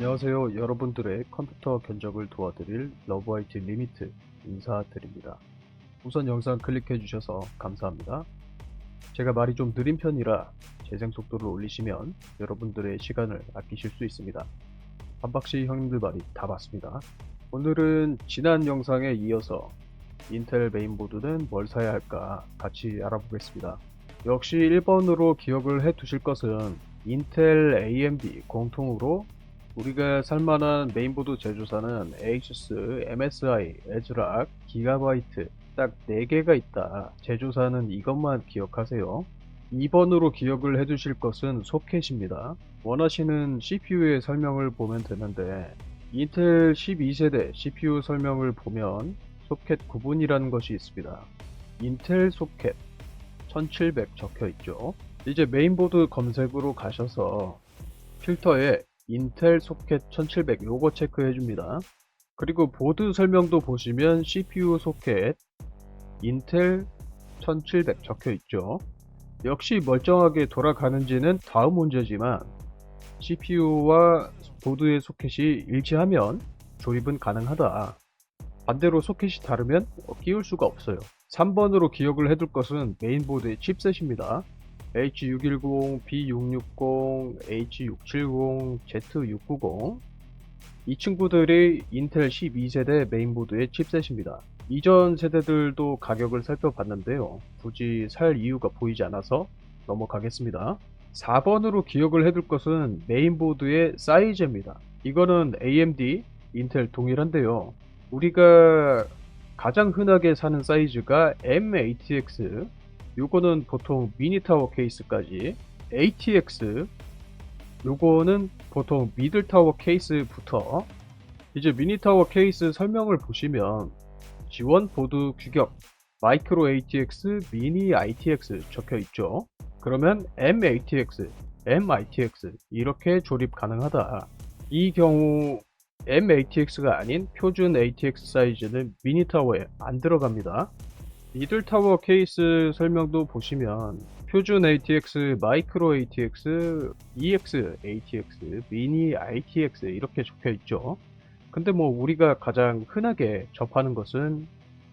안녕하세요. 여러분들의 컴퓨터 견적을 도와드릴 러브화이트 리미트 인사드립니다. 우선 영상 클릭해 주셔서 감사합니다. 제가 말이 좀 느린 편이라 재생 속도를 올리시면 여러분들의 시간을 아끼실 수 있습니다. 반박시 형님들 말이 다 맞습니다. 오늘은 지난 영상에 이어서 인텔 메인보드는 뭘 사야 할까 같이 알아보겠습니다. 역시 1번으로 기억을 해 두실 것은 인텔 AMD 공통으로 우리가 살만한 메인보드 제조사는 ASUS, MSI, 기가바이트 딱 4개가 있다. 제조사는 이것만 기억하세요. 2번으로 기억을 해두실 것은 소켓입니다. 원하시는 CPU의 설명을 보면 되는데 인텔 12세대 CPU 설명을 보면 소켓 구분이라는 것이 있습니다. 인텔 소켓 1700 적혀 있죠. 이제 메인보드 검색으로 가셔서 필터에 인텔 소켓 1700 요거 체크해 줍니다. 그리고 보드 설명도 보시면 CPU 소켓 인텔 1700 적혀 있죠. 역시 멀쩡하게 돌아가는지는 다음 문제지만 CPU와 보드의 소켓이 일치하면 조립은 가능하다. 반대로 소켓이 다르면 끼울 수가 없어요. 3번으로 기억을 해둘 것은 메인보드의 칩셋입니다. H610, B660, H670, Z690 이 친구들이 인텔 12세대 메인보드의 칩셋입니다. 이전 세대들도 가격을 살펴봤는데요. 굳이 살 이유가 보이지 않아서 넘어가겠습니다. 4번으로 기억을 해둘 것은 메인보드의 사이즈입니다. 이거는 AMD, 인텔 동일한데요. 우리가 가장 흔하게 사는 사이즈가 M-ATX 요거는 보통 미니타워 케이스까지 ATX 요거는 보통 미들타워 케이스부터 이제 미니타워 케이스 설명을 보시면 지원 보드 규격 마이크로 ATX, 미니 ITX 적혀 있죠. 그러면 M-ATX, M-ITX 이렇게 조립 가능하다. 이 경우 M-ATX가 아닌 표준 ATX 사이즈는 미니타워에 안 들어갑니다. 미들타워 케이스 설명도 보시면 표준 ATX, 마이크로 ATX, EX ATX, 미니 ITX 이렇게 적혀 있죠. 근데 뭐 우리가 가장 흔하게 접하는 것은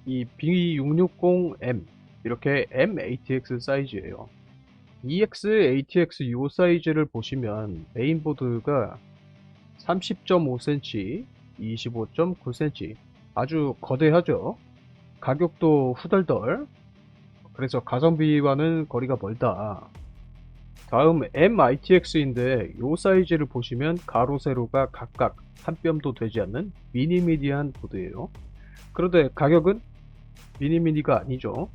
이 B660M 이렇게 M ATX 사이즈예요. EX ATX 요 사이즈를 보시면 메인보드가 30.5cm, 25.9cm 아주 거대하죠. 가격도 후덜덜. 그래서 가성비와는 거리가 멀다. 다음 MITX인데 요 사이즈를 보시면 가로 세로가 각각 한 뼘도 되지 않는 미니미디한 보드예요. 그런데 가격은 미니미니가 아니죠.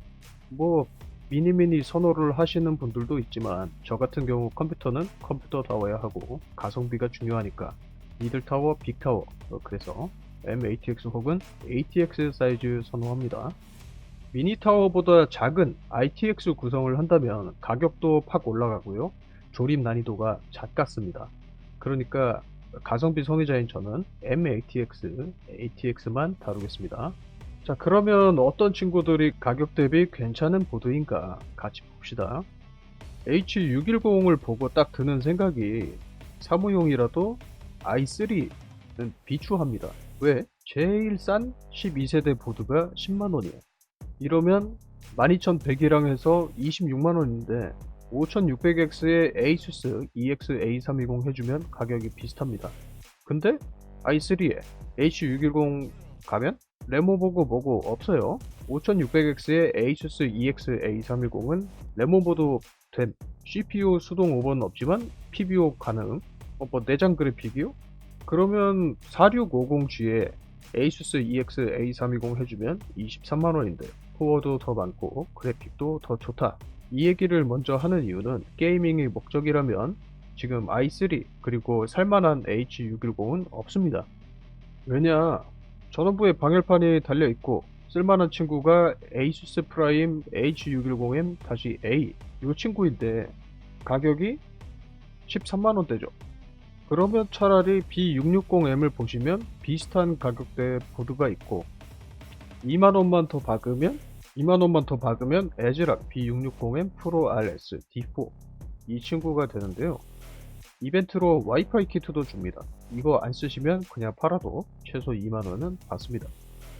뭐 미니미니 선호를 하시는 분들도 있지만 저 같은 경우 컴퓨터는 컴퓨터다워야 하고 가성비가 중요하니까 미들타워, 빅타워 어, 그래서 M-ATX 혹은 ATX 사이즈 선호합니다. 미니 타워보다 작은 ITX 구성을 한다면 가격도 팍 올라가고요. 조립 난이도가 잦같습니다. 그러니까 가성비 성의자인 저는 M-ATX, ATX만 다루겠습니다. 자 그러면 어떤 친구들이 가격 대비 괜찮은 보드인가 같이 봅시다. H610을 보고 딱 드는 생각이 사무용이라도 i3는 비추합니다. 왜? 제일 싼 12세대 보드가 10만원이에요. 이러면 12100이랑 해서 26만원인데 5600X에 ASUS EX-A320 해주면 가격이 비슷합니다. 근데 i3에 H610 가면 레모보고 뭐고 없어요. 5600X에 ASUS EX-A310은 레모보도 됨. CPU 수동 5번 없지만 PBO 가능. 어, 뭐 내장 그래픽이요? 그러면 4650G에 ASUS EX-A320 해주면 23만원인데 코어도 더 많고 그래픽도 더 좋다. 이 얘기를 먼저 하는 이유는 게이밍의 목적이라면 지금 i3 그리고 살만한 H610은 없습니다. 왜냐 전원부에 방열판이 달려있고 쓸만한 친구가 ASUS 프라임 H610M 다시 A 이 친구인데 가격이 13만원대죠. 그러면 차라리 B660M을 보시면 비슷한 가격대 보드가 있고 2만원만 더 박으면 2만원만 더 박으면 에즈락 B660M 프로 RS D4 이 친구가 되는데요. 이벤트로 와이파이 키트도 줍니다. 이거 안 쓰시면 그냥 팔아도 최소 2만원은 받습니다.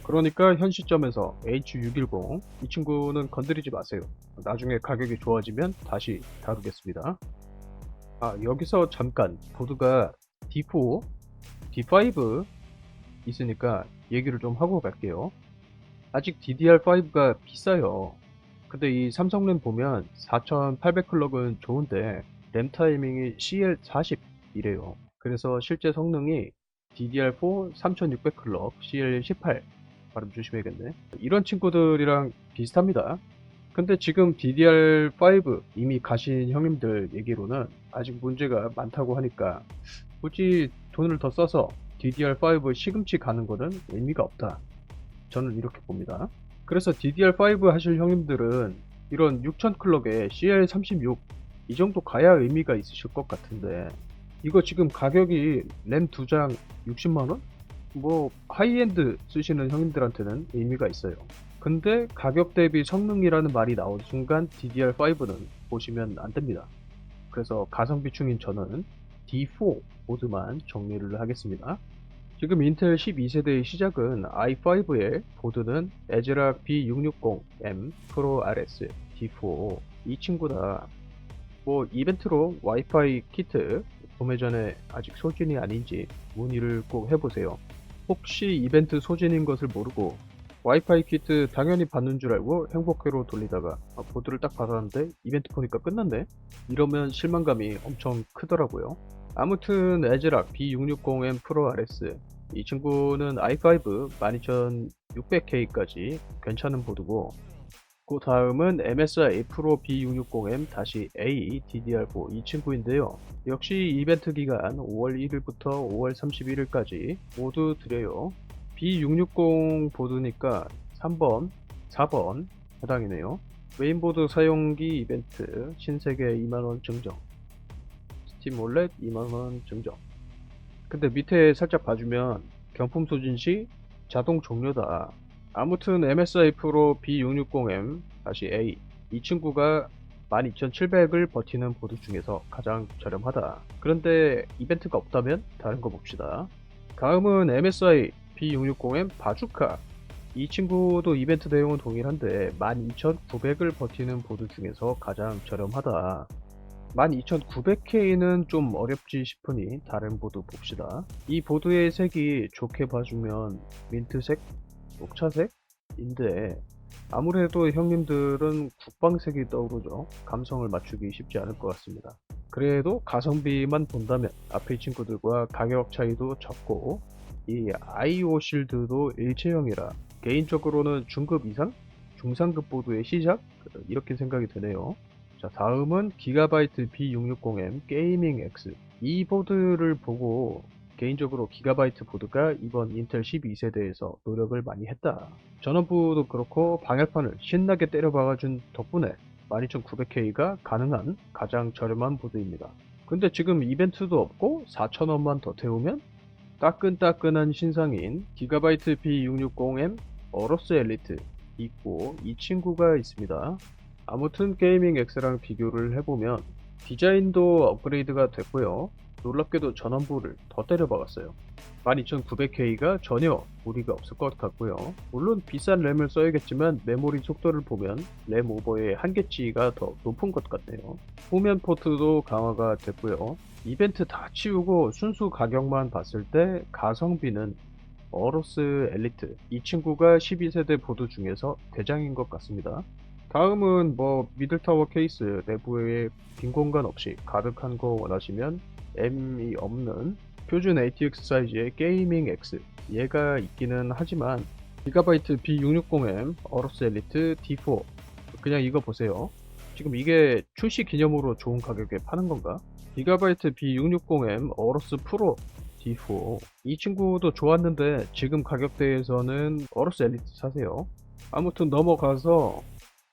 그러니까 현 시점에서 H610 이 친구는 건드리지 마세요. 나중에 가격이 좋아지면 다시 다루겠습니다. 아 여기서 잠깐 보드가 D4, D5 있으니까 얘기를 좀 하고 갈게요. 아직 DDR5가 비싸요. 근데 이 삼성램 보면 4800 클럭은 좋은데 램 타이밍이 CL40이래요. 그래서 실제 성능이 DDR4 3600 클럭 CL18 발음 조심해야겠네. 이런 친구들이랑 비슷합니다. 근데 지금 DDR5 이미 가신 형님들 얘기로는 아직 문제가 많다고 하니까 굳이 돈을 더 써서 DDR5 시금치 가는 거는 의미가 없다. 저는 이렇게 봅니다. 그래서 DDR5 하실 형님들은 이런 6000 클럭에 CL36 이 정도 가야 의미가 있으실 것 같은데 이거 지금 가격이 램 2장 60만원? 뭐 하이엔드 쓰시는 형님들한테는 의미가 있어요. 근데 가격 대비 성능이라는 말이 나온 순간 DDR5는 보시면 안 됩니다. 그래서 가성비충인 저는 D4 보드만 정리를 하겠습니다. 지금 인텔 12세대의 시작은 i5의 보드는 에즈락 B660M 프로 RS D4 이 친구다. 뭐 이벤트로 와이파이 키트 구매 전에 아직 소진이 아닌지 문의를 꼭 해보세요. 혹시 이벤트 소진인 것을 모르고 와이파이 키트 당연히 받는 줄 알고 행복회로 돌리다가 아, 보드를 딱 받았는데 이벤트 보니까 끝났네? 이러면 실망감이 엄청 크더라고요. 아무튼 에즈락 B660M 프로 RS 이 친구는 i5 12600K까지 괜찮은 보드고 그 다음은 MSI 프로 B660M 다시 A DDR4 이 친구인데요. 역시 이벤트 기간 5월 1일부터 5월 31일까지 모두 드려요. B660 보드니까 3번, 4번 해당이네요. 메인보드 사용기 이벤트 신세계 2만원 증정 스팀 몰렛 2만원 증정 근데 밑에 살짝 봐주면 경품 소진 시 자동 종료다 아무튼 MSI 프로 B660M 다시 A 이 친구가 12,700을 버티는 보드 중에서 가장 저렴하다. 그런데 이벤트가 없다면 다른 거 봅시다. 다음은 MSI B660M 바주카 이 친구도 이벤트 내용은 동일한데 12,900을 버티는 보드 중에서 가장 저렴하다. 12,900K는 좀 어렵지 싶으니 다른 보드 봅시다. 이 보드의 색이 좋게 봐주면 민트색, 녹차색인데 아무래도 형님들은 국방색이 떠오르죠. 감성을 맞추기 쉽지 않을 것 같습니다. 그래도 가성비만 본다면 앞에 친구들과 가격 차이도 적고 이 IO 실드도 일체형이라 개인적으로는 중급 이상? 중상급 보드의 시작? 이렇게 생각이 드네요. 자 다음은 기가바이트 B660M 게이밍 X 이 보드를 보고 개인적으로 기가바이트 보드가 이번 인텔 12세대에서 노력을 많이 했다. 전원부도 그렇고 방열판을 신나게 때려 박아준 덕분에 12900K가 가능한 가장 저렴한 보드입니다. 근데 지금 이벤트도 없고 4,000원만 더 태우면 따끈따끈한 신상인 기가바이트 B660M 어로스 엘리트 있고 이 친구가 있습니다. 아무튼 게이밍 X랑 비교를 해보면 디자인도 업그레이드가 됐고요. 놀랍게도 전원부를 더 때려 박았어요. 12900K가 전혀 무리가 없을 것 같고요. 물론 비싼 램을 써야겠지만 메모리 속도를 보면 램 오버의 한계치가 더 높은 것 같네요. 후면 포트도 강화가 됐고요. 이벤트 다 치우고 순수 가격만 봤을 때 가성비는 어로스 엘리트 이 친구가 12세대 보드 중에서 대장인 것 같습니다. 다음은 뭐 미들타워 케이스 내부에 빈 공간 없이 가득한 거 원하시면 M이 없는 표준 ATX 사이즈의 게이밍 X 얘가 있기는 하지만 기가바이트 B660M 어로스 엘리트 D4 그냥 이거 보세요 지금 이게 출시 기념으로 좋은 가격에 파는 건가? 기가바이트 B660M 어로스 프로 D4 이 친구도 좋았는데 지금 가격대에서는 어로스 엘리트 사세요 아무튼 넘어가서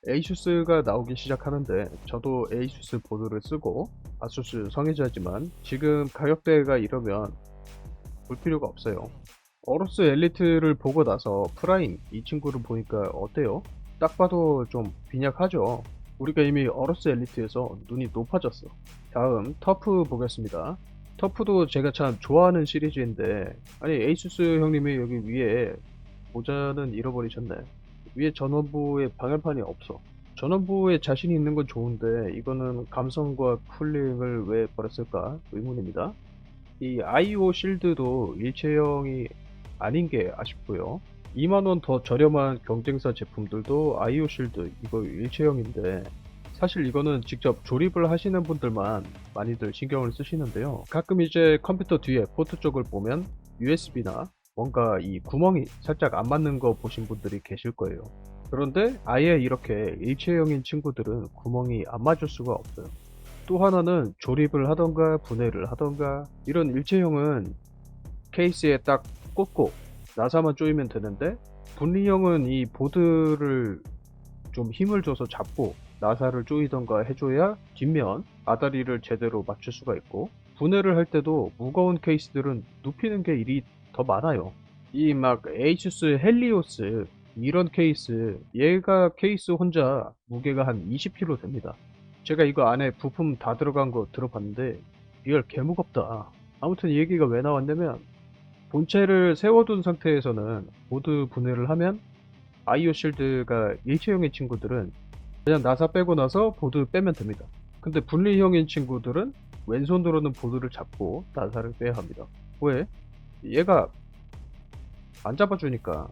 에이수스가 나오기 시작하는데 저도 에이수스 보드를 쓰고 아수스 성애자지만 지금 가격대가 이러면 볼 필요가 없어요. 어로스 엘리트를 보고 나서 프라임 이 친구를 보니까 어때요? 딱 봐도 좀 빈약하죠. 우리가 이미 어로스 엘리트에서 눈이 높아졌어. 다음 터프 보겠습니다. 터프도 제가 참 좋아하는 시리즈인데 아니 에이수스 형님이 여기 위에 모자는 잃어버리셨네. 위에 전원부에 방열판이 없어. 전원부에 자신이 있는 건 좋은데 이거는 감성과 쿨링을 왜 버렸을까 의문입니다. 이 IO 실드도 일체형이 아닌 게 아쉽고요. 2만원 더 저렴한 경쟁사 제품들도 IO 실드 이거 일체형인데 사실 이거는 직접 조립을 하시는 분들만 많이들 신경을 쓰시는데요. 가끔 이제 컴퓨터 뒤에 포트 쪽을 보면 USB나 뭔가 이 구멍이 살짝 안 맞는 거 보신 분들이 계실 거예요. 그런데 아예 이렇게 일체형인 친구들은 구멍이 안 맞을 수가 없어요. 또 하나는 조립을 하던가 분해를 하던가 이런 일체형은 케이스에 딱 꽂고 나사만 조이면 되는데 분리형은 이 보드를 좀 힘을 줘서 잡고 나사를 조이던가 해줘야 뒷면 아다리를 제대로 맞출 수가 있고 분해를 할 때도 무거운 케이스들은 눕히는 게 일이 더 많아요. 이 막 에이수스 헬리오스 이런 케이스 얘가 케이스 혼자 무게가 한 20kg 됩니다. 제가 이거 안에 부품 다 들어간 거 들어봤는데 리얼 개무겁다. 아무튼 이 얘기가 왜 나왔냐면 본체를 세워둔 상태에서는 보드 분해를 하면 아이오 실드가 일체형인 친구들은 그냥 나사 빼고 나서 보드 빼면 됩니다. 근데 분리형인 친구들은 왼손으로는 보드를 잡고 나사를 빼야 합니다. 왜? 얘가 안 잡아주니까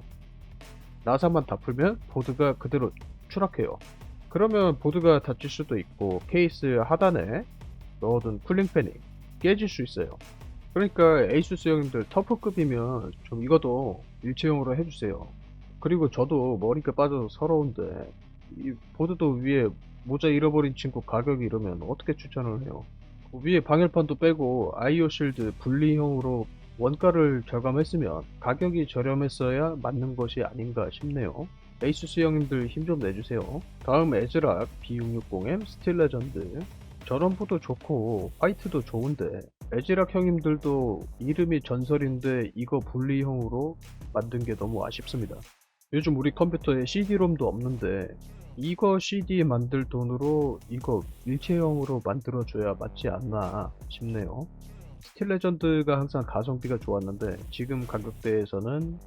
나사만 다 풀면 보드가 그대로 추락해요. 그러면 보드가 다칠 수도 있고 케이스 하단에 넣어둔 쿨링팬이 깨질 수 있어요. 그러니까 에이수스 형님들 터프급이면 좀 이것도 일체형으로 해주세요. 그리고 저도 머리가 빠져서 서러운데 이 보드도 위에 모자 잃어버린 친구 가격이 이러면 어떻게 추천을 해요? 그 위에 방열판도 빼고 아이오 실드 분리형으로 원가를 절감했으면 가격이 저렴했어야 맞는 것이 아닌가 싶네요. 에이수스 형님들 힘 좀 내주세요. 다음 에즈락 B660M 스틸 레전드 전원부도 좋고 화이트도 좋은데 에즈락 형님들도 이름이 전설인데 이거 분리형으로 만든 게 너무 아쉽습니다. 요즘 우리 컴퓨터에 CD롬도 없는데 이거 CD 만들 돈으로 이거 일체형으로 만들어줘야 맞지 않나 싶네요. 스틸 레전드가 항상 가성비가 좋았는데 지금 가격대에서는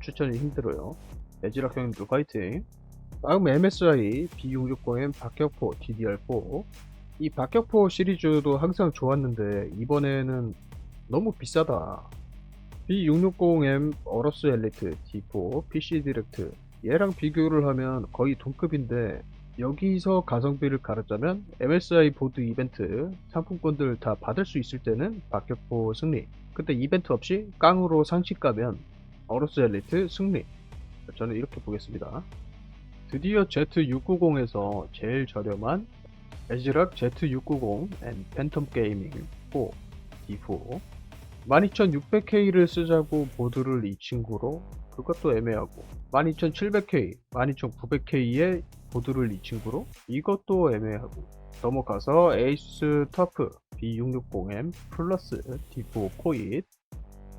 추천이 힘들어요. 에지락 형님들 화이팅! 다음 MSI B660M 박격포 DDR4 이 박격포 시리즈도 항상 좋았는데 이번에는 너무 비싸다. B660M 어러스 엘리트 D4 PC 디렉트 얘랑 비교를 하면 거의 동급인데 여기서 가성비를 가르자면 MSI 보드 이벤트 상품권들 다 받을 수 있을 때는 박격포 승리. 근데 이벤트 없이 깡으로 상식 가면 어로스 엘리트 승리. 저는 이렇게 보겠습니다. 드디어 Z690에서 제일 저렴한 에즈락 Z690 앤 팬텀 게이밍 4 D4 12600K를 쓰자고 보드를 이 친구로 그것도 애매하고 12700K, 12900K의 보드를 이 친구로 이것도 애매하고 넘어가서 에이수스 터프 B660M 플러스 D4 코잇.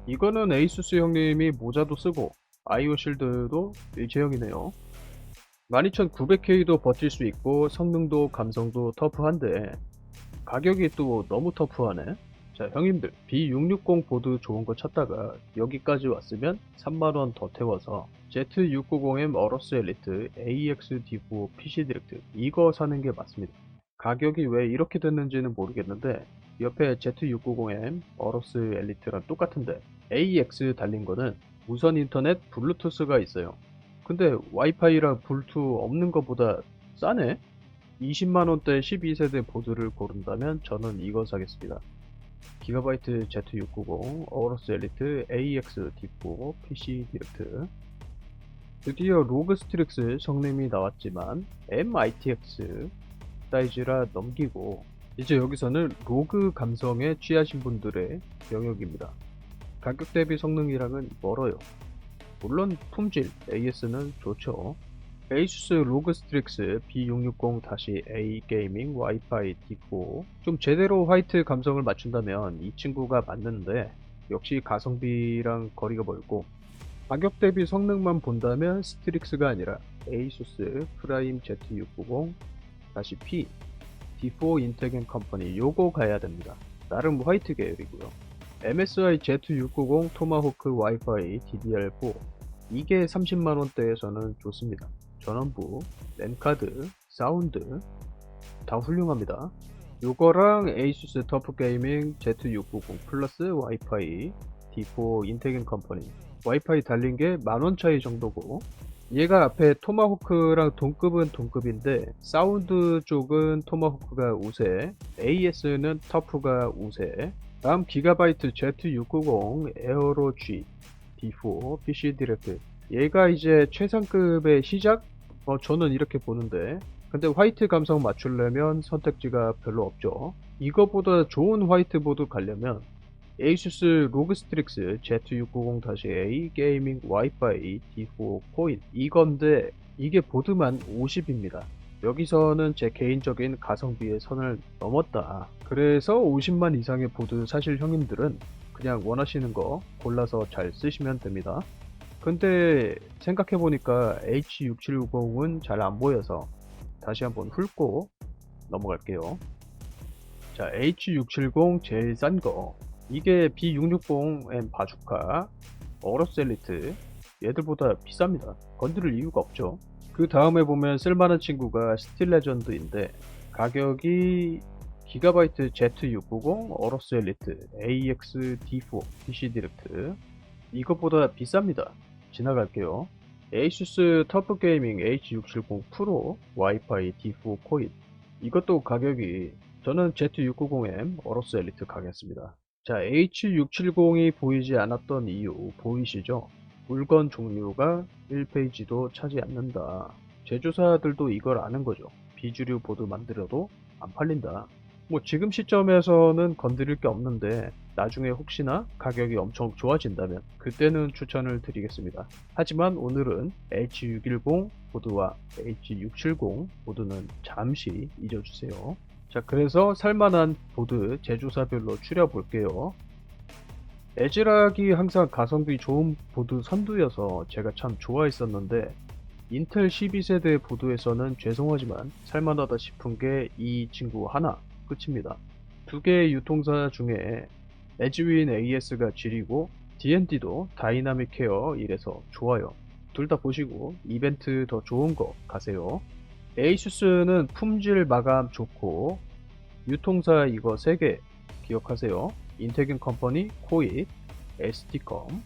이거는 에이수스 형님이 모자도 쓰고 아이오 실드도 일체형이네요. 12900K도 버틸 수 있고 성능도 감성도 터프한데 가격이 또 너무 터프하네 자 형님들 B660 보드 좋은 거 찾다가 여기까지 왔으면 3만원 더 태워서 Z690M 어러스 엘리트 AX-D4 PC 디렉트 이거 사는 게 맞습니다. 가격이 왜 이렇게 됐는지는 모르겠는데 옆에 Z690M 어러스 엘리트랑 똑같은데 AX 달린 거는 무선 인터넷 블루투스가 있어요. 근데 와이파이랑 블루투 없는 것보다 싸네? 20만원대 12세대 보드를 고른다면 저는 이거 사겠습니다. 기가바이트 Z690 어로스 엘리트 AX D4 PC 디렉트 드디어 로그 스트릭스 성능이 나왔지만 MITX 사이즈라 넘기고 이제 여기서는 로그 감성에 취하신 분들의 영역입니다. 가격 대비 성능이랑은 멀어요. 물론 품질 AS는 좋죠. 에이수스 로그 스트릭스 B660-A 게이밍 와이파이 D4 좀 제대로 화이트 감성을 맞춘다면 이 친구가 맞는데 역시 가성비랑 거리가 멀고 가격 대비 성능만 본다면 스트릭스가 아니라 에이수스 프라임 Z690-P D4 인텍앤 컴퍼니 요거 가야 됩니다. 나름 화이트 계열이고요. MSI Z690 토마호크 와이파이 DDR4 이게 30만원대에서는 좋습니다. 전원부, 랜카드, 사운드 다 훌륭합니다. 요거랑 에이수스 터프 게이밍 Z690 플러스 와이파이 D4 인테겐 컴퍼니 와이파이 달린 게 만 원 차이 정도고 얘가 앞에 토마호크랑 동급은 동급인데 사운드 쪽은 토마호크가 우세 AS는 터프가 우세 다음 기가바이트 Z690 에어로 G D4 PC 디렉트 얘가 이제 최상급의 시작? 어, 저는 이렇게 보는데 근데 화이트 감성 맞추려면 선택지가 별로 없죠 이거보다 좋은 화이트보드 가려면 에이수스 로그스트릭스 Z690-A 게이밍 와이파이 D4 코인 이건데 이게 보드만 50입니다. 여기서는 제 개인적인 가성비의 선을 넘었다. 그래서 50만 이상의 보드 사실 형님들은 그냥 원하시는 거 골라서 잘 쓰시면 됩니다. 근데 생각해보니까 H6790은 잘 안 보여서 다시 한번 훑고 넘어갈게요. 자, H670 제일 싼 거. 이게 B660M 바주카, 어로셀리트 얘들보다 비쌉니다. 건드릴 이유가 없죠. 그 다음에 보면 쓸만한 친구가 스틸 레전드인데 가격이 기가바이트 Z690 어로스 엘리트 AX D4 PC 디렉트 이것보다 비쌉니다. 지나갈게요. 에이수스 터프 게이밍 H670 프로 와이파이 D4 코인 이것도 가격이 저는 Z690M 어로스 엘리트 가겠습니다. 자, H670이 보이지 않았던 이유 보이시죠? 물건 종류가 1페이지도 차지 않는다. 제조사들도 이걸 아는 거죠. 비주류 보드 만들어도 안 팔린다. 뭐 지금 시점에서는 건드릴 게 없는데 나중에 혹시나 가격이 엄청 좋아진다면 그때는 추천을 드리겠습니다. 하지만 오늘은 H610 보드와 H670 보드는 잠시 잊어주세요. 자, 그래서 살만한 보드 제조사별로 추려볼게요. 에즈락이 항상 가성비 좋은 보드 선두여서 제가 참 좋아했었는데 인텔 12세대 보드에서는 죄송하지만 살만하다 싶은 게 이 친구 하나 끝입니다. 두 개의 유통사 중에 에즈윈 AS가 질이고 D&D도 다이나믹 케어 이래서 좋아요. 둘 다 보시고 이벤트 더 좋은 거 가세요. 에이수스는 품질 마감 좋고 유통사 이거 3개 기억하세요. 인테균 컴퍼니, 코잇, ST컴,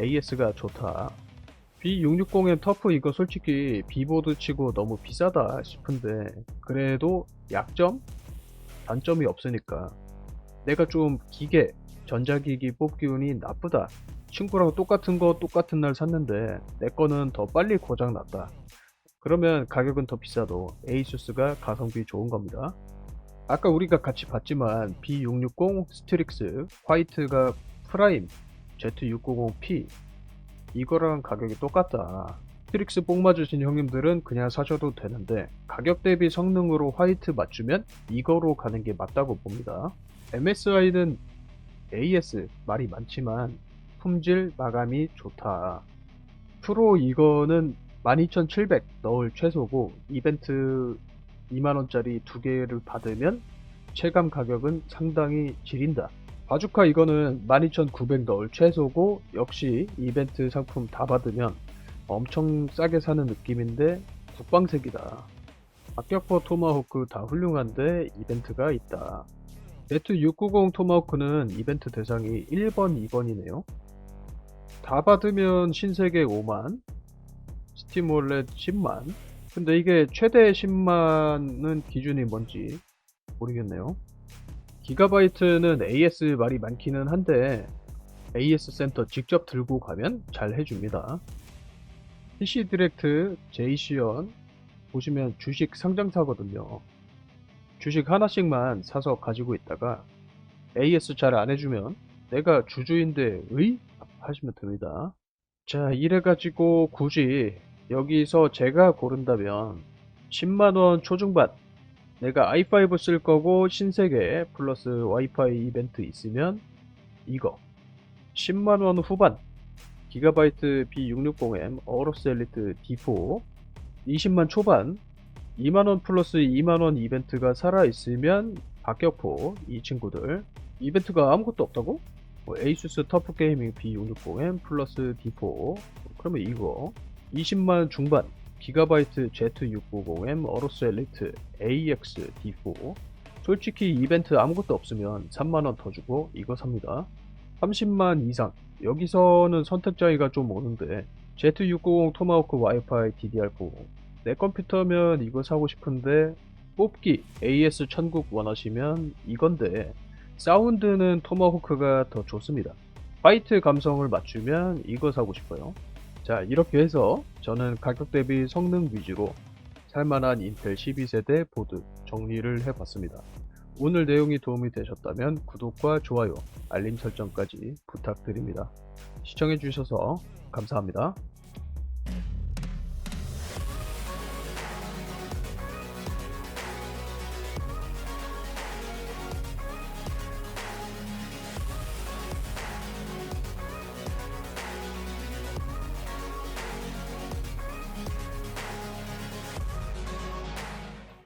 AS가 좋다. B660M 터프 이거 솔직히 비보드 치고 너무 비싸다 싶은데 그래도 약점? 단점이 없으니까 내가 좀 기계, 전자기기 뽑기 운이 나쁘다. 친구랑 똑같은 거 똑같은 날 샀는데 내 거는 더 빨리 고장 났다. 그러면 가격은 더 비싸도 에이수스가 가성비 좋은 겁니다. 아까 우리가 같이 봤지만 B660 스트릭스 화이트가 프라임 Z690P 이거랑 가격이 똑같다. 스트릭스 뽕 맞으신 형님들은 그냥 사셔도 되는데 가격 대비 성능으로 화이트 맞추면 이거로 가는 게 맞다고 봅니다. MSI는 AS 말이 많지만 품질 마감이 좋다. 프로 이거는 12,700 넣을 최소고 이벤트 2만원짜리 두 개를 받으면 체감 가격은 상당히 지린다. 바주카 이거는 12,900 넣을 최소고 역시 이벤트 상품 다 받으면 엄청 싸게 사는 느낌인데 국방색이다. 박격포 토마호크 다 훌륭한데 이벤트가 있다. Z690 토마호크는 이벤트 대상이 1번, 2번이네요. 다 받으면 신세계 5만, 스팀 월렛 10만, 근데 이게 최대 10만은 기준이 뭔지 모르겠네요. 기가바이트는 AS 말이 많기는 한데 AS 센터 직접 들고 가면 잘 해줍니다. PC 디렉트 제이시언 보시면 주식 상장사거든요. 주식 하나씩만 사서 가지고 있다가 AS 잘 안 해주면 내가 주주인데 의? 하시면 됩니다. 자 이래가지고 굳이 여기서 제가 고른다면 10만원 초중반 내가 i5 쓸 거고 신세계 플러스 와이파이 이벤트 있으면 이거 10만원 후반 기가바이트 B660M 어로스 엘리트 D4 20만 초반 2만원 플러스 2만원 이벤트가 살아있으면 박격포 이 친구들. 이벤트가 아무것도 없다고? 뭐 에이수스 터프 게이밍 B660M 플러스 D4 그러면 이거 20만 중반 기가바이트 Z690M 어로스 엘리트 AX D4 솔직히 이벤트 아무것도 없으면 3만원 더 주고 이거 삽니다. 30만 이상. 여기서는 선택 차이가 좀 오는데 Z690 토마호크 와이파이 DDR4 내 컴퓨터면 이거 사고 싶은데 뽑기 AS1000국 원하시면 이건데 사운드는 토마호크가 더 좋습니다. 파이트 감성을 맞추면 이거 사고 싶어요. 자 이렇게 해서 저는 가격 대비 성능 위주로 살만한 인텔 12세대 보드 정리를 해봤습니다. 오늘 내용이 도움이 되셨다면 구독과 좋아요, 알림 설정까지 부탁드립니다. 시청해주셔서 감사합니다.